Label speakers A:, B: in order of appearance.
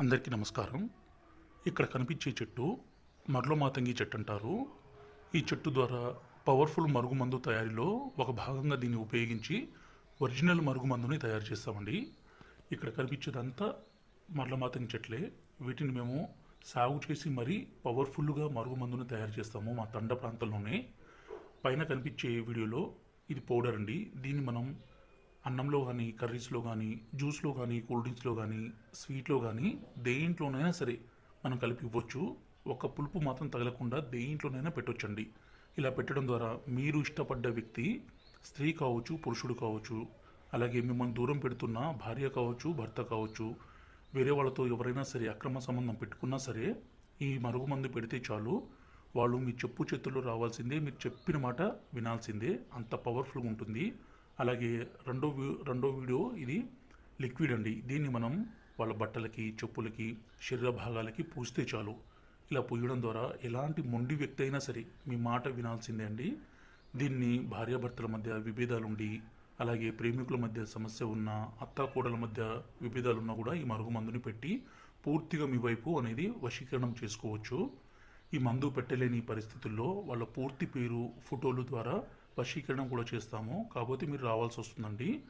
A: అందరికీ నమస్కారం. ఇక్కడ కనిపించే చెట్టు మరలో మాతంగి చెట్టు అంటారు ఈ చెట్టు ద్వారా పవర్ఫుల్ మరుగుమందు తయారీలో ఒక భాగంగా దీన్ని ఉపయోగించి ఒరిజినల్ మరుగుమందుని తయారు చేస్తామండి. ఇక్కడ కనిపించేదంతా మరల మాతంగి చెట్లే. వీటిని మేము సాగు చేసి మరీ పవర్ఫుల్గా మరుగుమందుని తయారు చేస్తాము మా తండ ప్రాంతంలోనే. పైన కనిపించే వీడియోలో ఇది పౌడర్ అండి. దీన్ని మనం అన్నంలో కానీ కర్రీస్లో కానీ జ్యూస్లో కానీ కూల్ డ్రింక్స్లో కానీ స్వీట్లో కానీ దేంట్లోనైనా సరే మనం కలిపి ఇవ్వచ్చు. ఒక పులుపు మాత్రం తగలకుండా దేంట్లోనైనా పెట్టొచ్చండి. ఇలా పెట్టడం ద్వారా మీరు ఇష్టపడ్డ వ్యక్తి స్త్రీ కావచ్చు పురుషుడు కావచ్చు అలాగే మిమ్మల్ని దూరం పెడుతున్న భార్య కావచ్చు భర్త కావచ్చు వేరే వాళ్ళతో ఎవరైనా సరే అక్రమ సంబంధం పెట్టుకున్నా సరే ఈ మరుగుమందు పెడితే చాలు. వాళ్ళు మీ చెప్పు చేతుల్లో రావాల్సిందే మీరు చెప్పిన మాట వినాల్సిందే. అంత పవర్ఫుల్గా ఉంటుంది. అలాగే రెండో వీ- రెండో వీడియో ఇది లిక్విడ్ అండి. దీన్ని మనం వాళ్ళ బట్టలకి చెప్పులకి శరీర భాగాలకి పూస్తే చాలు. ఇలా పూయడం ద్వారా ఎలాంటి మొండి వ్యక్తి అయినా సరే మీ మాట వినాల్సిందే అండి. దీన్ని భార్యాభర్తల మధ్య విభేదాలుండి అలాగే ప్రేమికుల మధ్య సమస్య ఉన్న అత్త కోడల మధ్య విభేదాలున్నా కూడా ఈ మరుగు మందుని పెట్టి పూర్తిగా మీ వైపు అనేది వశీకరణం చేసుకోవచ్చు. ఈ మందు పెట్టలేని పరిస్థితుల్లో వాళ్ళ పూర్తి పేరు ఫోటోలు ద్వారా వశీకరణం కూడా చేస్తాము. కాకపోతే మీరు రావాల్సి వస్తుందండి.